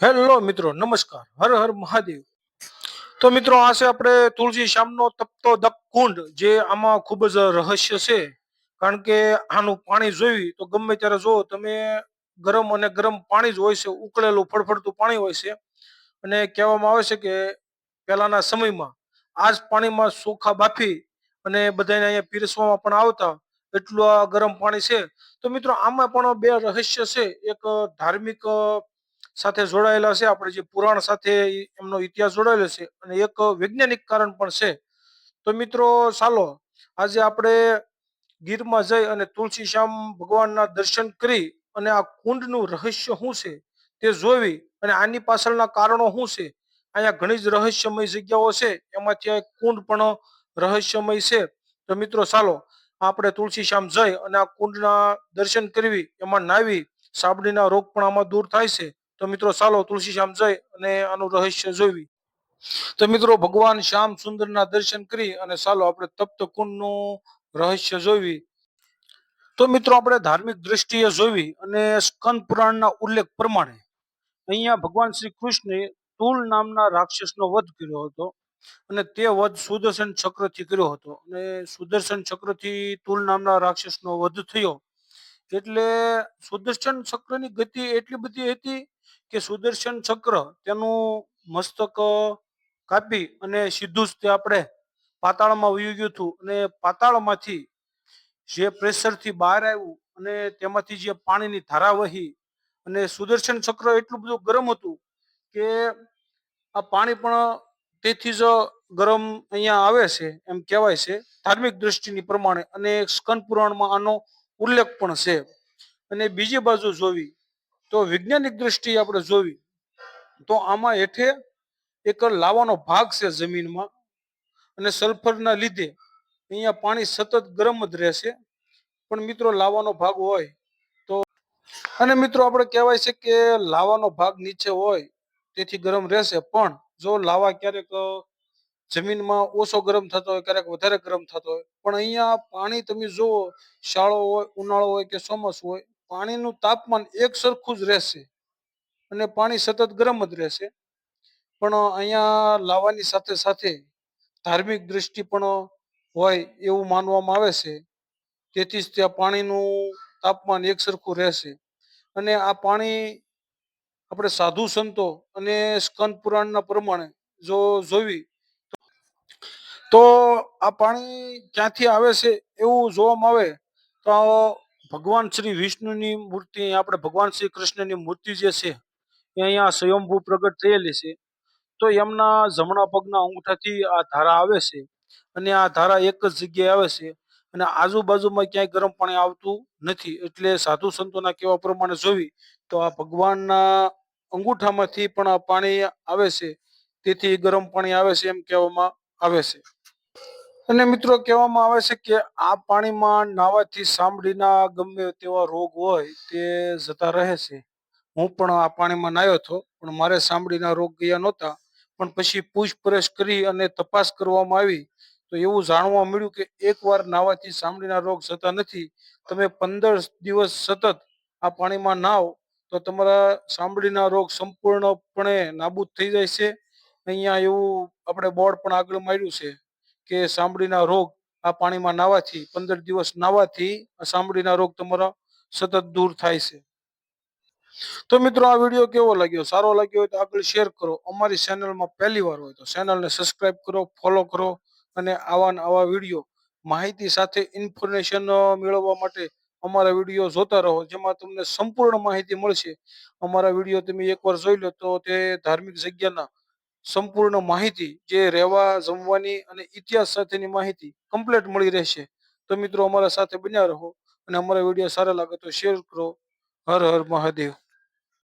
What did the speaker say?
Hello મિત્રો, નમસ્કાર. હર હર મહાદેવ. તો મિત્રો, આ છે આપણે તુલસી શ્યામનો તપતો દક કુંડ જે આમાં ખૂબ જ રહસ્ય છે. કારણ કે આનું પાણી જોયું તો ગમે ત્યારે જો તમે ગરમ અને ગરમ પાણી જ હોય છે, ઉકળેલું ફળફળતું પાણી હોય છે. અને કહેવામાં આવે છે કે પહેલાના સમયમાં આ જ પાણીમાં ચોખા બાફી અને બધાને અહીંયા પીરસવામાં પણ આવતા એટલું આ ગરમ પાણી છે. તો મિત્રો, આમાં પણ બે રહસ્ય છે. એક ધાર્મિક સાથે જોડાયેલા છે. આપણે જે પુરાણ સાથે એમનો ઇતિહાસ જોડાયેલો છે અને એક વૈજ્ઞાનિક કારણ પણ છે. તો મિત્રો, ચાલો, આજે આપણે ગીરમાં જઈ અને તુલસી શ્યામ ભગવાનના દર્શન કરી અને આ કુંડનું રહસ્ય શું છે તે જોવી અને આની પાછળના કારણો શું છે. અહીંયા ઘણી જ રહસ્યમય જગ્યાઓ છે. એમાંથી એક કુંડ પણ રહસ્યમય છે. તો મિત્રો, ચાલો, આપણે તુલસી શ્યામ જઈ અને આ કુંડના દર્શન કરવી, એમાં નાવી સાબડીના રોગ પણ આમાં દૂર થાય છે. તો મિત્રો, ચાલો તુલસી શ્યામ જઈ અને આનું રહસ્ય જોવી તો મિત્રો, ભગવાન શ્યામ સુંદરના દર્શન કરી અને ચાલો આપણે તપ્ત કુંડનું રહસ્ય જોવી તો મિત્રો, આપણે ધાર્મિક દ્રષ્ટિએ જોવી અને સ્કંદ પુરાણના ઉલ્લેખ પ્રમાણે અહીંયા ભગવાન શ્રી કૃષ્ણે તુલ નામના રાક્ષસનો વધ કર્યો હતો અને તે વધ સુદર્શન ચક્રથી કર્યો હતો. અને સુદર્શન ચક્રથી તુલ નામના રાક્ષસનો વધ થયો. એટલે સુદર્શન ચક્રની ગતિ એટલી બધી હતી કે સુદર્શન ચક્ર તેનું મસ્તક કાપી અને સીધું જ તે આપણે પાતાળમાં વયું ગયું હતું. અને પાતાળમાંથી જે પ્રેશરથી બહાર આવ્યું અને તેમાંથી જે પાણીની ધારા વહી અને સુદર્શન ચક્ર એટલું બધું ગરમ હતું કે આ પાણી પણ તેથી જ ગરમ અહીંયા આવે છે એમ કહેવાય છે. ધાર્મિક દ્રષ્ટિની પ્રમાણે અને સ્કંદ પુરાણમાં આનો ઉલ્લેખ પણ છે. અને બીજી બાજુ જોવી તો વૈજ્ઞાનિક દ્રષ્ટિએ આપણે જોવી, તો આમાં હેઠે એક લાવાનો ભાગ છે જમીનમાં અને સલ્ફરના લીધે અહીંયા પાણી સતત ગરમ જ રહેશે. પણ મિત્રો લાવાનો ભાગ હોય તો અને મિત્રો, આપણે કહેવાય છે કે લાવાનો ભાગ નીચે હોય તેથી ગરમ રહેશે. પણ જો લાવા ક્યારેક જમીનમાં ઓછો ગરમ થતો હોય, ક્યારેક વધારે ગરમ થતો હોય, પણ અહીંયા પાણી તમે જુઓ, શાળો હોય, ઉનાળો હોય કે ચોમાસું હોય પાણીનું તાપમાન એક સરખું જ રહેશે અને પાણી સતત ગરમ જ રહેશે. પણ અહીંયા લાવવાની સાથે સાથે ધાર્મિક દ્રષ્ટિ પણ હોય એવું માનવામાં આવે છે. તેથી જ ત્યાં પાણીનું તાપમાન એક સરખું રહેશે. અને આ પાણી આપણે સાધુ સંતો અને સ્કંદ પુરાણના પ્રમાણે જો જોવી તો આ પાણી ક્યાંથી આવે છે એવું જોવામાં આવે તો ભગવાન શ્રી વિષ્ણુની મૂર્તિ, આપણે ભગવાન શ્રી કૃષ્ણની મૂર્તિ જે છે, એ અહીંયા સ્વયંભૂ પ્રગટ થયેલી છે. તો એમના જમણા પગના અંગૂઠાથી આ ધારા આવે છે અને આ ધારા એક જ જગ્યાએ આવે છે અને આજુબાજુમાં ક્યાંય ગરમ પાણી આવતું નથી. એટલે સાધુ સંતોના કેવા પ્રમાણે જોવી તો આ ભગવાનના અંગૂઠામાંથી પણ આ પાણી આવે છે. તેથી ગરમ પાણી આવે છે એમ કહેવામાં આવે છે. અને મિત્રો કહેવામાં આવે છે કે આ પાણીમાં નાહવાથી સાંભળીના ગમે તેવા રોગ હોય તે જતા રહે છે. હું પણ આ પાણીમાં નાહ્યો હતો, પણ મારે સાંભળીના રોગ ગયા નહોતા. પણ પછી પૂછપરછ કરી અને તપાસ કરવામાં આવી, તો એવું જાણવા મળ્યું કે એકવાર નાહવાથી સાંભળીના રોગ જતા નથી, તમે પંદર દિવસ સતત આ પાણીમાં નાવ, તો તમારા સાંભળીના રોગ સંપૂર્ણપણે નાબૂદ થઈ જાય છે. અહીંયા એવું આપણે બોર્ડ પણ આગળ માર્યું છે. કે સાંભળીના રોગ આ પાણીમાં નાવાથી, પંદર દિવસ નાવાથી ચામડીના રોગ તમારા સતત દૂર થાય છે. તો મિત્રો આ વીડિયો કેવો લાગ્યો? સારો લાગ્યો હોય તો આગળ શેર કરો. અમારી ચેનલમાં પહેલી વાર હોય તો ચેનલને સબસ્ક્રાઇબ કરો, ફોલો કરો અને આવા આવા વીડિયો માહિતી સાથે ઇન્ફોર્મેશન મેળવવા માટે અમારા વીડિયો જોતા રહો. જેમાં તમને સંપૂર્ણ માહિતી મળશે. અમારા વીડિયો તમે એકવાર જોઈ લો તો તે ધાર્મિક જગ્યાના સંપૂર્ણ માહિતી જે રહેવા, જમવાની અને ઇતિહાસ સાથેની માહિતી કમ્પ્લીટ મળી રહેશે. તો મિત્રો અમારા સાથે બન્યા રહો અને અમારા વીડિયો સારા લાગે તો શેર કરો. હર હર મહાદેવ.